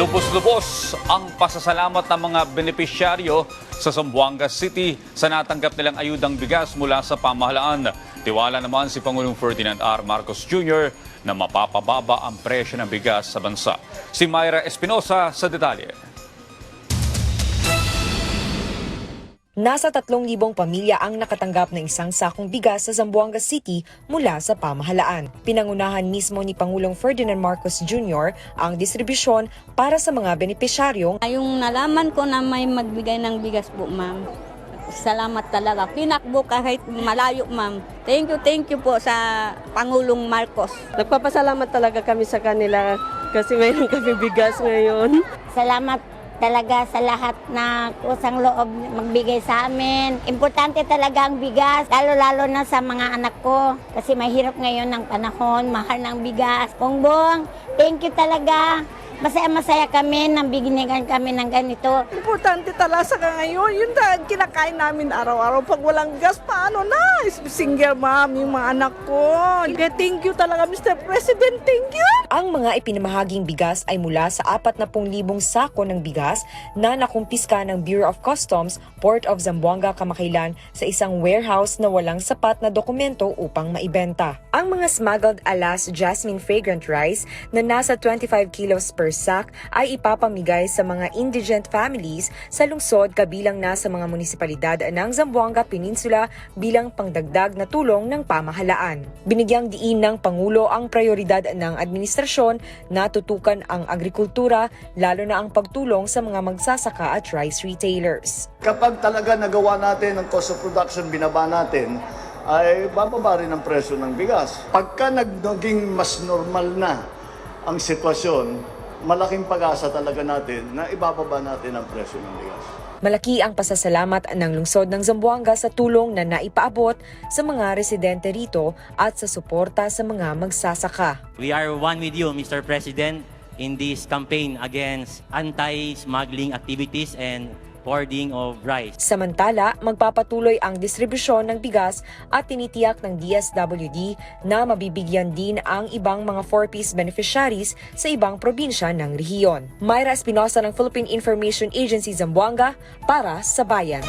Lubos-lubos ang pasasalamat ng mga benepisyaryo sa Zamboanga City sa natanggap nilang ayudang bigas mula sa pamahalaan. Tiwala naman si Pangulong Ferdinand R. Marcos Jr. na mapapababa ang presyo ng bigas sa bansa. Si Myra Espinosa sa detalye. Nasa 3,000 pamilya ang nakatanggap ng isang sakong bigas sa Zamboanga City mula sa pamahalaan. Pinangunahan mismo ni Pangulong Ferdinand Marcos Jr. ang distribusyon para sa mga benepisyaryong Yung nalaman ko na may magbigay ng bigas po, ma'am. Salamat talaga. Pinakbo kahit malayo, ma'am. Thank you, thank you po sa Pangulong Marcos. Nagpapasalamat talaga kami sa kanila kasi mayroon kami bigas ngayon. Salamat talaga sa lahat na kusang loob magbigay sa amin. Importante talaga ang bigas, lalo-lalo na sa mga anak ko. Kasi mahirap ngayon ng panahon, mahal ng bigas. Bongbong, thank you talaga. Masaya-masaya kami nang bigyan kami ng ganito. Importante talaga sa ngayon. Yun talaga kinakain namin araw-araw. Pag walang gas, paano na? Single mom yung mga anak ko. Thank you talaga, Mr. President. Thank you. Ang mga ipinamahaging bigas ay mula sa 40,000 sako ng bigas na nakumpiska ng Bureau of Customs, Port of Zamboanga, Kamakailan sa isang warehouse na walang sapat na dokumento upang maibenta. Ang mga smuggled alas jasmine fragrant rice na nasa 25 kilos per sack ay ipapamigay sa mga indigent families sa lungsod kabilang na sa mga munisipalidad ng Zamboanga Peninsula bilang pangdagdag na tulong ng pamahalaan. Binigyang diin ng Pangulo ang prioridad ng administrasyon na tutukan ang agrikultura lalo na ang pagtulong sa mga magsasaka at rice retailers. Kapag talaga nagawa natin ang cost of production, binaba natin, ay bababa rin ang presyo ng bigas. Pagka nag- naging mas normal na ang sitwasyon, malaking pag-asa talaga natin na ibababa natin ang presyo ng bigas. Malaki ang pasasalamat ng lungsod ng Zamboanga sa tulong na naipaabot sa mga residente rito at sa suporta sa mga magsasaka. We are one with you, Mr. President, in this campaign against anti-smuggling activities and hoarding of rice. Samantala, magpapatuloy ang distribusyon ng bigas at tinitiyak ng DSWD na mabibigyan din ang ibang mga 4-piece beneficiaries sa ibang probinsya ng rehiyon. Myra Espinosa ng Philippine Information Agency Zamboanga para sa Bayan.